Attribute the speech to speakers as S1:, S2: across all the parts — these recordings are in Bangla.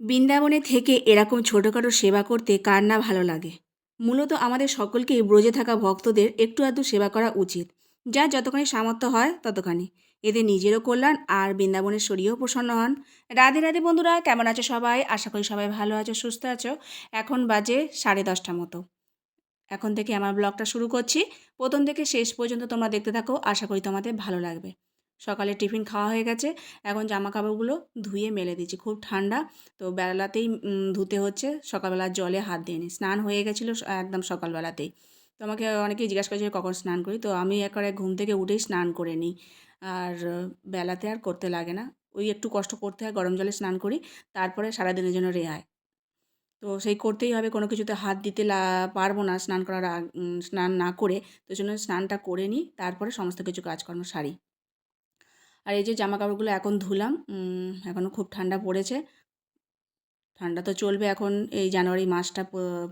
S1: বৃন্দাবনে থেকে এরকম ছোটোখাটো সেবা করতে কার না ভালো লাগে? মূলত আমাদের সকলকেই ব্রজে থাকা ভক্তদের একটু আধটু সেবা করা উচিত। যা যতখানি সামর্থ্য হয় ততখানি। এতে নিজেরও কল্যাণ আর বৃন্দাবনের শরীরও প্রসন্ন হন। রাধে রাধে বন্ধুরা, কেমন আছো সবাই? আশা করি সবাই ভালো আছো, সুস্থ আছো। এখন বাজে সাড়ে দশটা মতো। এখন থেকে আমার ব্লগটা শুরু করছি। প্রথম থেকে শেষ পর্যন্ত তোমরা দেখতে থাকো। আশা করি তোমাদের ভালো লাগবে। সকালে টিফিন খাওয়া হয়ে গেছে। এখন জামা কাপড়গুলো ধুয়ে মেলে দিচ্ছি খুব ঠান্ডা, তো বেলাতেই ধুতে হচ্ছে। সকালবেলা জলে হাত দিয়ে নিই স্নান হয়ে গেছিল একদম সকালবেলাতেই। তো আমাকে অনেকেই জিজ্ঞাসা করেছে কখন স্নান করি? তো আমি একবারে ঘুম থেকে উঠেই স্নান করে নিই। আর বেলাতে আর করতে লাগে না। ওই একটু কষ্ট করতে হয়, গরম জলে স্নান করি। তারপরে সারাদিনের জন্য রেহাই। তো সেই করতেই হবে। কোনো কিছুতে হাত দিতে পারব না স্নান করার স্নান না করে। তো জন্য স্নানটা করে নিই। তারপরে সমস্ত কিছু কাজকর্ম সারি। আর এই যে জামা কাপড়গুলো এখন ধুলাম এখনও খুব ঠান্ডা পড়েছে। ঠান্ডা তো চলবে এখন এই জানুয়ারি মাসটা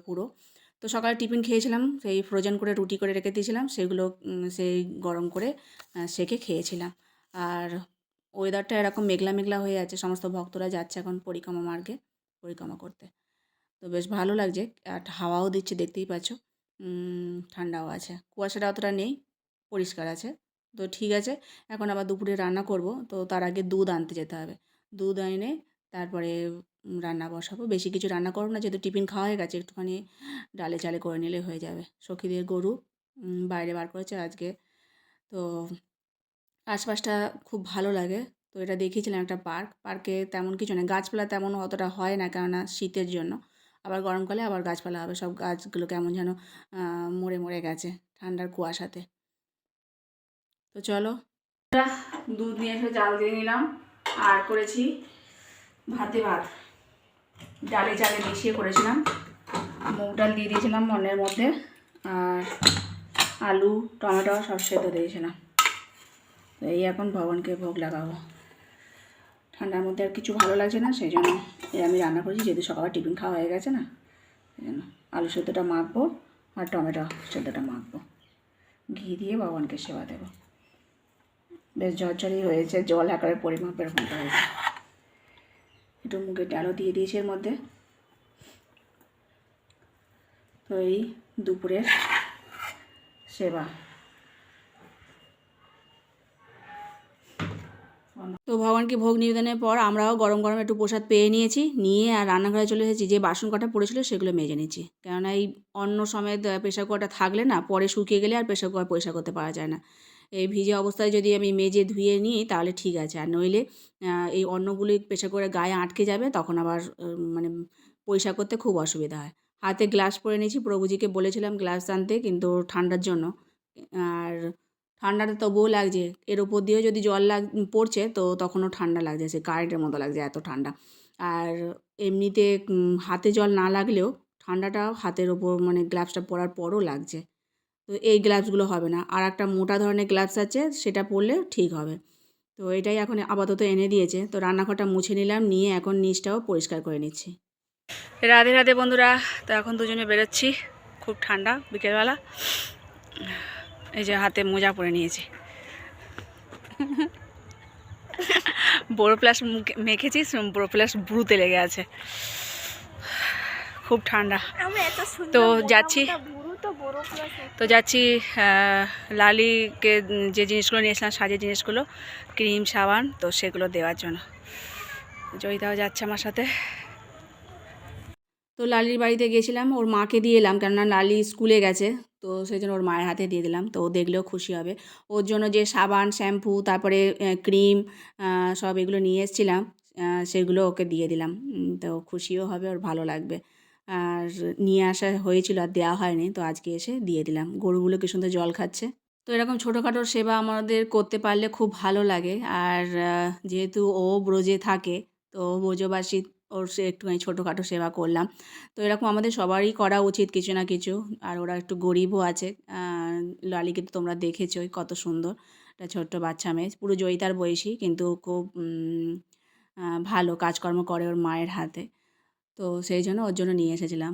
S1: পুরো। তো সকালে টিফিন খেয়েছিলাম, সেই ফ্রোজেন করে রুটি করে রেখে দিয়েছিলাম, সেগুলো সেই গরম করে সেকে খেয়েছিলাম। আর ওয়েদারটা এরকম মেঘলা মেঘলা হয়ে আছে, সমস্ত ভক্তরা যাচ্ছে এখন পরিক্রমা মার্গে, পরিক্রমা করতে। তো বেশ ভালো লাগছে, আর হাওয়াও দিচ্ছে, দেখতেই পাচ্ছ। ঠান্ডাও আছে। কুয়াশাটা অতটা নেই, পরিষ্কার আছে। তো ঠিক আছে, এখন আবার দুপুরে রান্না করব। তো তার আগে দুধ আনতে যেতে হবে। দুধ এনে তারপরে রান্না বসাবো। বেশি কিছু রান্না করব না, যেহেতু টিফিন খাওয়া হয়ে গেছে, একটুখানি ডালে চালে করে নিলে হয়ে যাবে। সখীদের গরু বাইরে বার করেছে আজকে। তো আশপাশটা খুব ভালো লাগে। তো এটা দেখিয়েছিলাম একটা পার্ক। পার্কে তেমন কিছু নেই গাছপালা তেমন অতটা হয় না, কেননা শীতের জন্য। আবার গরমকালে আবার গাছপালা হবে। সব গাছগুলো কেমন যেন মরে মরে গেছে ঠান্ডার কুয়াশাতে। তো চলো। দুধ নিয়ে এসে জাল দিয়ে নিলাম, আর করেছি ভাতে ভাত। ডালে চালে মিশিয়ে করেছিলাম। মুগ ডাল দিয়ে দিয়েছিলাম মনের মধ্যে, আর আলু, টমেটো সব সেদ্ধ দিয়েছিলাম। তো এই এখন ভগবানকে ভোগ লাগাবো। ঠান্ডার মধ্যে আর কিছু ভালো লাগছে না, সেই জন্য এই আমি রান্না করেছি, যেহেতু সকালে টিফিন খাওয়া হয়ে গেছে না, সেই জন্য আলু সেদ্ধটা মাখবো আর টমেটো সেদ্ধটা মাখবো। ঘি দিয়ে ভগবানকে সেবা দেবো। বেশ ঝরঝরি হয়েছে, জল আকারে পরিমাপ এরকমটা হয়েছে। একটু মুগের ডালও দিয়ে দিয়েছি এর মধ্যে। তো এই দুপুরের সেবা। তো ভগবানকে ভোগ নিবেদনের পর আমরাও গরম গরম একটু প্রসাদ পেয়ে নিয়েছি, নিয়ে আর রান্নাঘরে চলে এসেছি, যে বাসন কটা পড়েছিল সেগুলো মেজে নিচ্ছি। কেননা এই অন্য সমেত প্রেশার কুকারটা থাকলে না, পরে শুকিয়ে গেলে আর প্রেশার কুকার পরিষ্কার করতে পারা যায় না। এই ভিজে অবস্থায় যদি আমি মেজে ধুয়ে নিই তাহলে ঠিক আছে। আর নইলে এই অন্নগুলি প্রেশার করে গায়ে আটকে যাবে তখন আবার মানে পরিষ্কার করতে খুব অসুবিধা হয়। হাতে গ্লাস পরে নিয়েছি, প্রভুজিকে বলেছিলাম গ্লাস আনতে কিন্তু ঠান্ডার জন্য। আর ঠান্ডাটা তবুও লাগছে, এর ওপর দিয়েও যদি জল লাগ, পড়ছে তো তখনও ঠান্ডা লাগছে, সে কারেন্টের মতো লাগছে এত ঠান্ডা। আর এমনিতে হাতে জল না লাগলেও ঠান্ডাটা হাতের ওপর মানে গ্লাভসটা পরার পরও লাগছে। তো এই গ্লাভসগুলো হবে না। আর একটা মোটা ধরনের গ্লাভস আছে সেটা পরলে ঠিক হবে। তো এটাই এখন আপাতত এনে দিয়েছে। তো রান্নাঘরটা মুছে নিলাম নিয়ে এখন নিচটাও পরিষ্কার করে নিচ্ছি। রাধে রাধে বন্ধুরা তো এখন দুজনে বেরোচ্ছি খুব ঠান্ডা বিকেলবেলা। এই যে হাতে মোজা পরে নিয়েছি। বড়ো প্লাস মেখেছি বড়ো প্লাস ব্রুতে লেগে আছে। খুব ঠান্ডা। তো যাচ্ছি।
S2: তো
S1: যাচ্ছি লালিকে যে জিনিসগুলো নিয়েছিলাম সাজের জিনিসগুলো, ক্রিম, সাবান, তো সেগুলো দেওয়ার জন্য। জয়িতাও যাচ্ছে আমার সাথে। তো লালির বাড়িতে গেছিলাম, ওর মাকে দিয়ে এলাম, কেননা লালি স্কুলে গেছে, তো সেই জন্য ওর মায়ের হাতে দিয়ে দিলাম, তো ও দেখলেও খুশি হবে। ওর জন্য যে সাবান, শ্যাম্পু, তারপরে ক্রিম সব এগুলো নিয়ে এসেছিলাম সেগুলো ওকে দিয়ে দিলাম তো খুশিও হবে, ওর ভালো লাগবে। আর নিয়ে আসা হয়েছিল আর দেওয়া হয়নি, তো আজকে এসে দিয়ে দিলাম। গরুগুলো কি সুন্দর জল খাচ্ছে। তো এরকম ছোটোখাটো সেবা আমাদের করতে পারলে খুব ভালো লাগে। আর যেহেতু ও ব্রজে থাকে, তো ব্রজবাসী ওর সে একটুখানি ছোটোখাটো সেবা করলাম। তো এরকম আমাদের সবারই করা উচিত কিছু না কিছু। আর ওরা একটু গরিবও আছে। লালিকে তো তোমরা দেখেছোই কত সুন্দর। একটা ছোট্ট বাচ্চা মেয়ে। পুরো জয়িতার বয়সী, কিন্তু খুব ভালো কাজকর্ম করে ওর মায়ের হাতে। তো সেই জন্য ওর জন্য নিয়ে এসেছিলাম।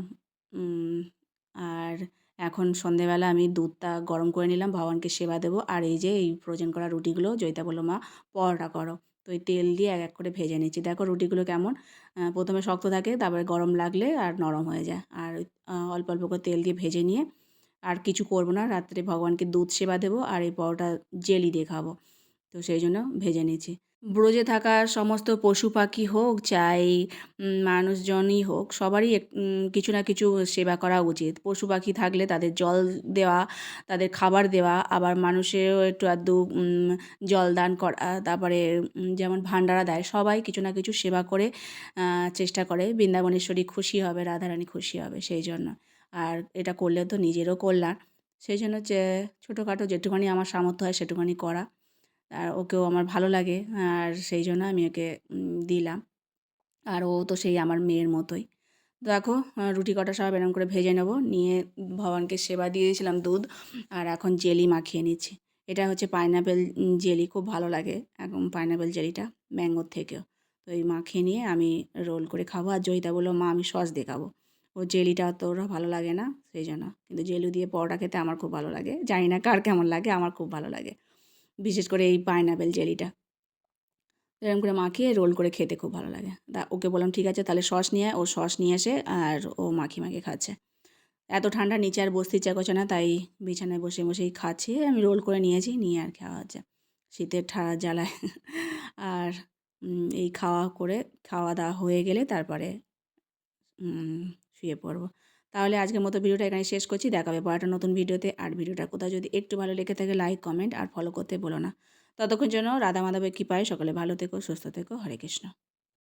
S1: আর এখন সন্ধেবেলা আমি দুধটা গরম করে নিলাম, ভগবানকে সেবা দেবো। আর এই যে, এই ফ্রোজেন করা রুটিগুলো, জয়িতা বলল, মা, পরোটা করো। তো এই তেল দিয়ে এক এক করে ভেজে নিচ্ছি। দেখো রুটিগুলো কেমন। প্রথমে শক্ত থাকে, তারপরে গরম লাগলে আর নরম হয়ে যায়। আর অল্প অল্প করে তেল দিয়ে ভেজে নিয়ে আর কিছু করব না। রাত্রে ভগবানকে দুধ সেবা দেবো আর এই পরোটা জেলি দিয়ে খাব। তো সেই জন্য ভেজে নিয়েছি ব্রজে থাকা সমস্ত পশু পাখি হোক, চাই মানুষজনই হোক, সবারই কিছু না কিছু সেবা করা উচিত। পশু পাখি থাকলে তাদের জল দেওয়া, তাদের খাবার দেওয়া, আবার মানুষেরও একটু আধটু জল দান করা, তারপরে যেমন ভান্ডারা দেয়, সবাই কিছু না কিছু সেবা করে চেষ্টা করে। বৃন্দাবনেশ্বরী খুশি হবে, রাধারানী খুশি হবে সেই জন্য। আর এটা করলে তো নিজেরও কল্যাণ। সেই জন্য যে, ছোটোখাটো যেটুখানি আমার সামর্থ্য হয় সেটুখানি করা। আর ওকেও আমার ভালো লাগে। আর সেই জন্য আমি ওকে দিলাম। আর ও তো সেই আমার মেয়ের মতোই। দেখো রুটি, কটা সব এরকম করে ভেজে নেব। নিয়ে ভগবানকে সেবা দিয়ে দিয়েছিলাম দুধ। আর এখন জেলি মাখিয়ে নিচ্ছি। এটা হচ্ছে পাইনাপেল জেলি। খুব ভালো লাগে এখন পাইনাপেল জেলিটা ম্যাঙ্গোর থেকেও। তো এই মাখিয়ে নিয়ে আমি রোল করে খাব। আর জয়িতা বলল, মা, আমি সস দিয়ে খাব। ও জেলিটা তো ওরা ভালো লাগে না, সেই জন্য। কিন্তু জেলু দিয়ে পরোটা খেতে আমার খুব ভালো লাগে। জানি না কার কেমন লাগে, আমার খুব ভালো লাগে। বিশেষ করে এই পাইনাপেল জেলিটা এরকম করে মাখিয়ে রোল করে খেতে খুব ভালো লাগে। তা ওকে বললাম, ঠিক আছে, তাহলে সস নিয়ে। ও সস নিয়ে এসে আর ও মাখি মাখিয়ে খাচ্ছে। এত ঠান্ডা নিচে আর বসতে ইচ্ছা করছে না, তাই বিছানায় বসে বসেই খাচ্ছি। আমি রোল করে নিয়েছি, নিয়ে আর খাওয়া হচ্ছে। শীতের ঠাড়া জ্বালায়। আর এই খাওয়া করে, খাওয়া দাওয়া হয়ে গেলে তারপরে শুয়ে পড়ব। তাহলে আজকের মতো ভিডিওটা এখানে শেষ করছি। দেখাবে পরে নতুন ভিডিওতে। আর ভিডিওটা কোথাও যদি একটু ভালো লেগে থাকে লাইক কমেন্ট আর ফলো করতে বলো না। ততক্ষণ জন্য রাধা মাধবের কৃপায় সকলে ভালো থেকো, সুস্থ থেকো। হরে কৃষ্ণ।